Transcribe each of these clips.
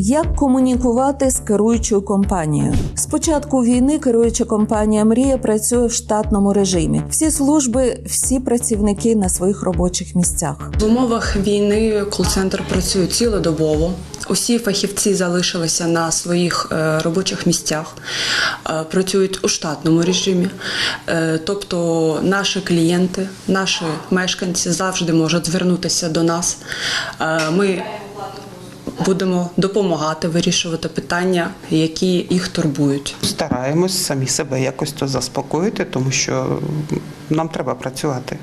Як комунікувати з керуючою компанією? З початку війни керуюча компанія Мрія працює в штатному режимі. Всі служби, всі працівники на своїх робочих місцях. В умовах війни кол-центр працює цілодобово. Усі фахівці залишилися на своїх е, робочих місцях, е, працюють у штатному режимі. Е, Тобто наші клієнти, наші мешканці завжди можуть звернутися до нас. Ми будемо допомагати вирішувати питання, які їх турбують. Стараємось самі себе якось то заспокоїти, тому що нам треба працювати.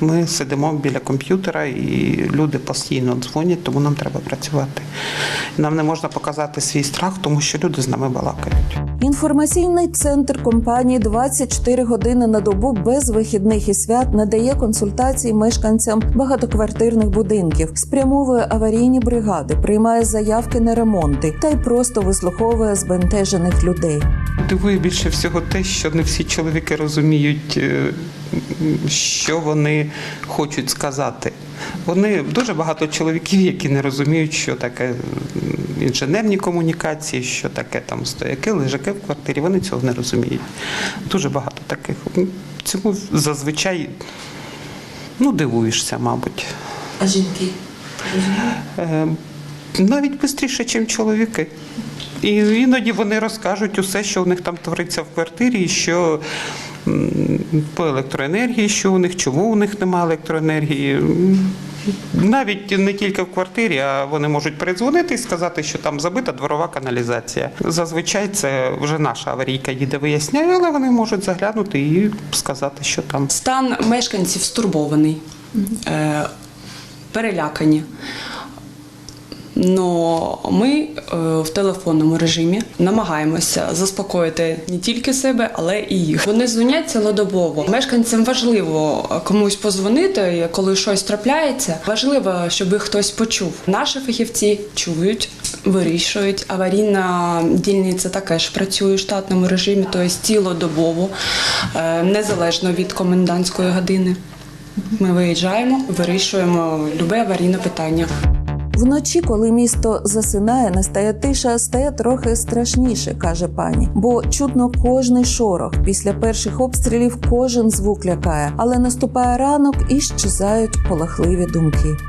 Ми сидимо біля комп'ютера і люди постійно дзвонять, тому нам треба працювати. Нам не можна показати свій страх, тому що люди з нами балакають. Інформаційний центр компанії 24 години на добу без вихідних і свят надає консультації мешканцям багатоквартирних будинків, спрямовує аварійні бригади, приймає заявки на ремонти та й просто вислуховує збентежених людей. Дивує більше всього те, що не всі чоловіки розуміють, е, що вони хочуть сказати. Вони дуже багато чоловіків, які не розуміють, що таке інженерні комунікації, що таке там стояки, лежаки в квартирі. Вони цього не розуміють. Дуже багато таких. Цьому зазвичай ну, дивуєшся, мабуть. А жінки? Е, Навіть швидше, ніж чоловіки. І іноді вони розкажуть усе, що у них там твориться в квартирі, що м, по електроенергії, що у них, чому у них немає електроенергії. Навіть не тільки в квартирі, а вони можуть передзвонити і сказати, що там забита дворова каналізація. Зазвичай це вже наша аварійка їде виясняє, але вони можуть заглянути і сказати, що там. Стан мешканців стурбований, е, перелякані. Но ми е, в телефонному режимі намагаємося заспокоїти не тільки себе, але і їх. Вони дзвонять цілодобово. Мешканцям важливо комусь позвонити, коли щось трапляється. Важливо, щоб їх хтось почув. Наші фахівці чують, вирішують. Аварійна дільниця також працює в штатному режимі, тобто цілодобово, е, незалежно від комендантської години. Ми виїжджаємо, вирішуємо любе аварійне питання. Вночі, коли місто засинає, настає тиша, стає трохи страшніше, каже пані. Бо чутно кожний шорох. Після перших обстрілів кожен звук лякає, але наступає ранок і щезають полахливі думки.